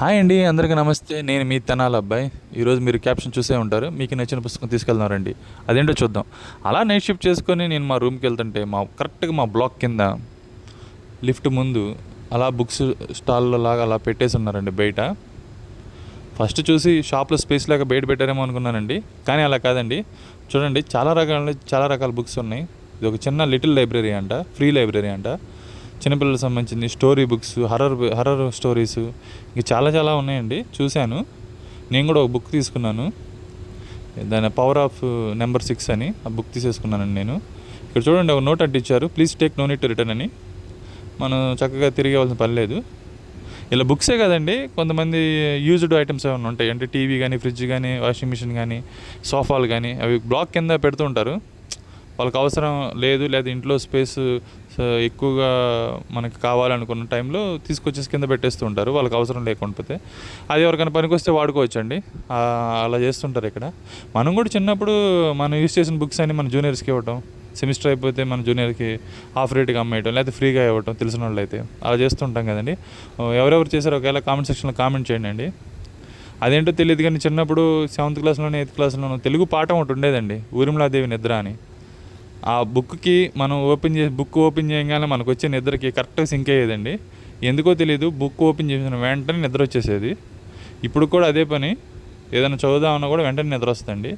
Hi అండి అందరికీ నమస్తే. నేను మీ తెనాల అబ్బాయి. ఈరోజు మీరు క్యాప్షన్ చూసే ఉంటారు. మీకు నచ్చిన పుస్తకం తీసుకెళ్తున్నారండి అదేంటో చూద్దాం. అలా నైట్ షిఫ్ట్ చేసుకొని నేను మా రూమ్కి వెళ్తుంటే మా కరెక్ట్గా మా బ్లాక్ కింద లిఫ్ట్ ముందు అలా బుక్స్ స్టాల్లో లాగా అలా పెట్టేసి ఉన్నారండి బయట. ఫస్ట్ చూసి షాప్లో స్పేస్ లాగా బయట పెట్టారేమో అనుకున్నానండి. కానీ అలా కాదండి. చూడండి చాలా రకాల చాలా రకాల బుక్స్ ఉన్నాయి. ఇది ఒక చిన్న లిటిల్ లైబ్రరీ అంట ఫ్రీ లైబ్రరీ అంట. చిన్నపిల్లలకు సంబంధించింది story books horror horror stories ఇంక చాలా చాలా ఉన్నాయండి. చూశాను. నేను కూడా ఒక బుక్ తీసుకున్నాను. దాని పవర్ ఆఫ్ నెంబర్ సిక్స్ అని ఆ బుక్ తీసేసుకున్నానండి నేను. ఇక్కడ చూడండి ఒక note అంటించారు please take no need to return అని. మనం చక్కగా తిరిగేవలసిన పని లేదు. ఇలా బుక్సే కదండి. కొంతమంది యూజ్డ్ ఐటమ్స్ ఏమైనా ఉంటాయి. అంటే టీవీ కానీ ఫ్రిడ్జ్ కానీ వాషింగ్ మిషన్ కానీ సోఫాలు కానీ అవి బ్లాక్ కింద పెడుతూ ఉంటారు. వాళ్ళకి అవసరం లేదు లేదా ఇంట్లో స్పేస్ ఎక్కువగా మనకి కావాలనుకున్న టైంలో తీసుకొచ్చేసి కింద పెట్టేస్తూ ఉంటారు వాళ్ళకి అవసరం లేకపోతే అది ఎవరికైనా పనికొస్తే వాడుకోవచ్చండి. అలా చేస్తుంటారు ఇక్కడ. మనం కూడా చిన్నప్పుడు మనం యూస్ చేసిన బుక్స్ అన్ని మన జూనియర్స్కి ఇవ్వటం సెమిస్టర్ అయిపోతే మన జూనియర్కి హాఫ్ రేట్గా అమ్మేయటం లేకపోతే ఫ్రీగా ఇవ్వటం తెలిసిన వాళ్ళు అయితే అలా చేస్తుంటాం కదండి. ఎవరెవరు చేశారో ఒకవేళ కామెంట్ సెక్షన్లో కామెంట్ చేయండి అండి. అదేంటో తెలియదు కానీ చిన్నప్పుడు సెవెంత్ క్లాస్లోనే ఎయిత్ క్లాస్లోనూ తెలుగు పాఠం ఒకటి ఉండేదండి ఊరిమలాదేవి నిద్ర అని. ఆ బుక్కి మనం ఓపెన్ చేసి బుక్ ఓపెన్ చేయగానే మనకు వచ్చే నిద్రకి కరెక్ట్గా సింక్ అయ్యేదండి. ఎందుకో తెలియదు బుక్ ఓపెన్ చేసిన వెంటనే నిద్ర వచ్చేసేది ఇప్పుడు కూడా అదే పని. ఏదైనా చదువుదామన్నా కూడా వెంటనే నిద్ర వస్తుందండి